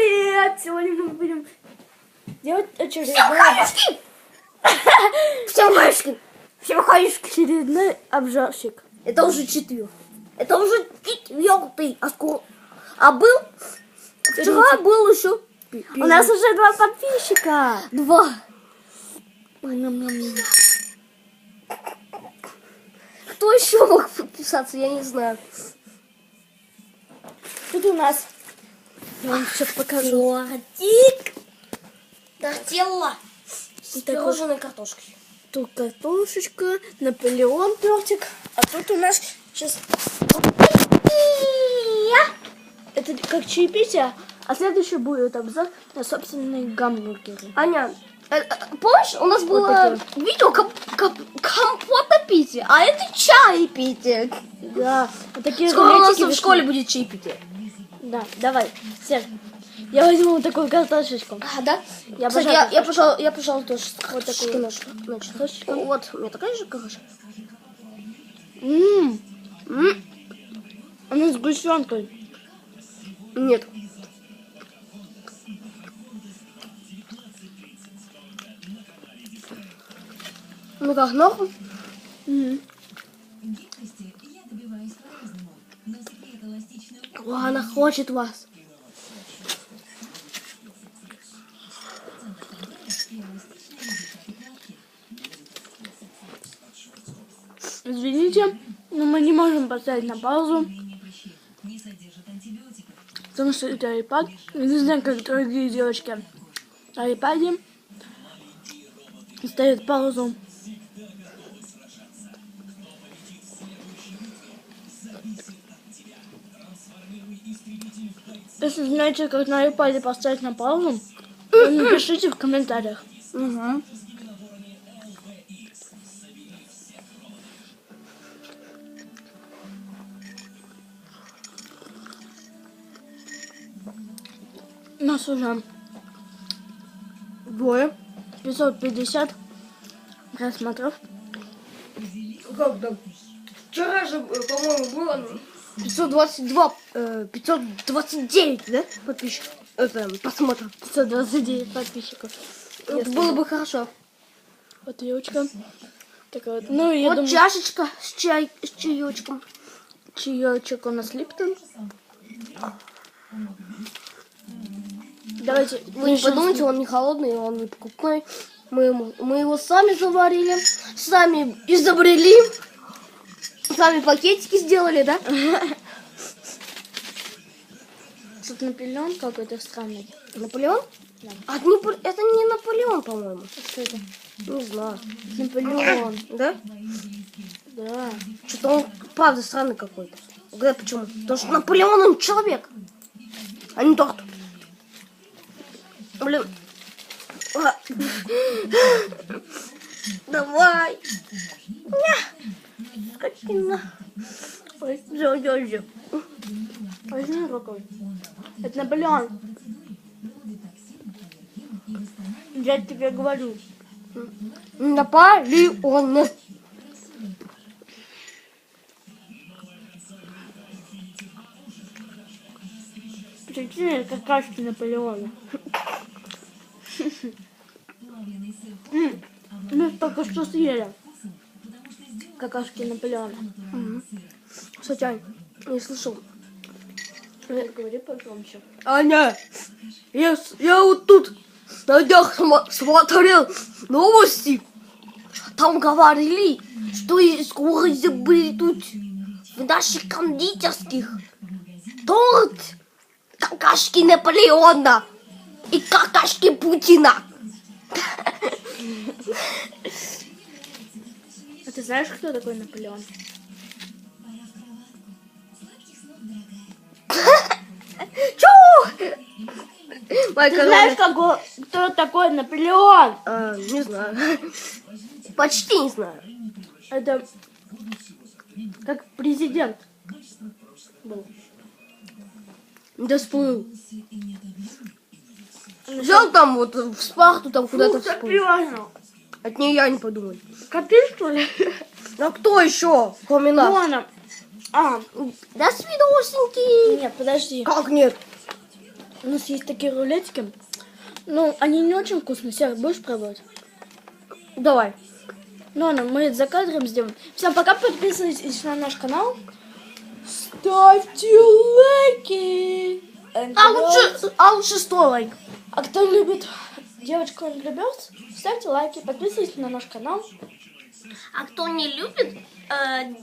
привет! Сегодня мы будем делать очередной! Всем хаюшки! Всем хаюшки! очередной обжорщик. Это уже четвертый. Это уже четвертый. А скоро... А был... Вчера был еще... У нас уже два подписчика. два. Кто еще мог подписаться, я не знаю. Тут у нас. Я вам сейчас покажу. Тортик. Тортилла. С пирожной картошкой. Тут картошечка, Наполеон тортик. А тут у нас сейчас... Это как чаепитие, а следующий будет обзор на собственные гамбургеры. Аня, э, э, помнишь, у нас было такие. видео коп- коп- компота пития, а это чай пития. Да, вот такие Скоро у нас в школе будет чаепитие. Да, давай, Серж. Я возьму вот такую картошечку. А, да? Я Кстати, я, я, пожалуй, я, пожалуй, тоже Вот такую картошечку. вот, у меня такая же картошка. Ммм, она с сгущенкой. Нет. Ну как, нахуй? О, она хочет вас. Извините, но мы не можем поставить на паузу. Потому что это iPad. Я не знаю, как другие девочки на iPad ставят паузу. Если знаете, как на iPad поставить на паузу, напишите в комментариях. Угу. Нас уже двое. 550 просмотров. Как так? Вчера же, э, по-моему, было 522, э, 529, да, подписчиков? Это, просмотров. 129 подписчиков. Это Если было бы хорошо. Вот елочка. Такая вот. Ну, я вот думаю, чашечка с, чай, с чаечком. чаечек у нас Липтон. Давайте. Вы не подумайте, он не холодный, он не покупной. Мы, ему- мы его сами заварили, сами изобрели, сами пакетики сделали, да? Тут Наполеон какой-то странный. Наполеон? Да. А это не, это не Наполеон, по-моему. Что это? Не знаю. Наполеон. Да? Да. Что-то он, правда, странный какой-то. Да, почему? Потому что Наполеон, он человек, а не торт. Блин. Давай. Скотина. Ой, жо, жо. Возьми какой. Это Наполеон. Я тебе говорю. Наполеон. Прикинь, какашки Наполеона. Мы только что съели. Какашки Наполеона. Кстати, Ань, не слышал. Говори погромче. Аня, я, я вот тут на днях смо- смотрел новости. Там говорили, что и скоро изобретут в наших кондитерских торт какашки Наполеона и какашки Путина. А ты знаешь, кто такой Наполеон? Чу! Ты знаешь, какой, кто такой Наполеон? А, не знаю. Почти не знаю. Это как президент был. Да сплыл. Взял там вот в Спарту, там куда-то. От нее я не подумал. Коты, что ли? Ну а кто еще, кроме нас? Ладно. А, До свидосеньки. нет, подожди. Как нет? У нас есть такие рулетики. Ну, они не очень вкусные. Серый, будешь пробовать? Давай. Ну, ладно, мы это за кадром сделаем. Всем пока, подписывайтесь на наш канал. Ставьте лайки. А лучше, а лучше 100 лайк. А кто любит девочку Angry Birds, ставьте лайки, подписывайтесь на наш канал. А кто не любит, э,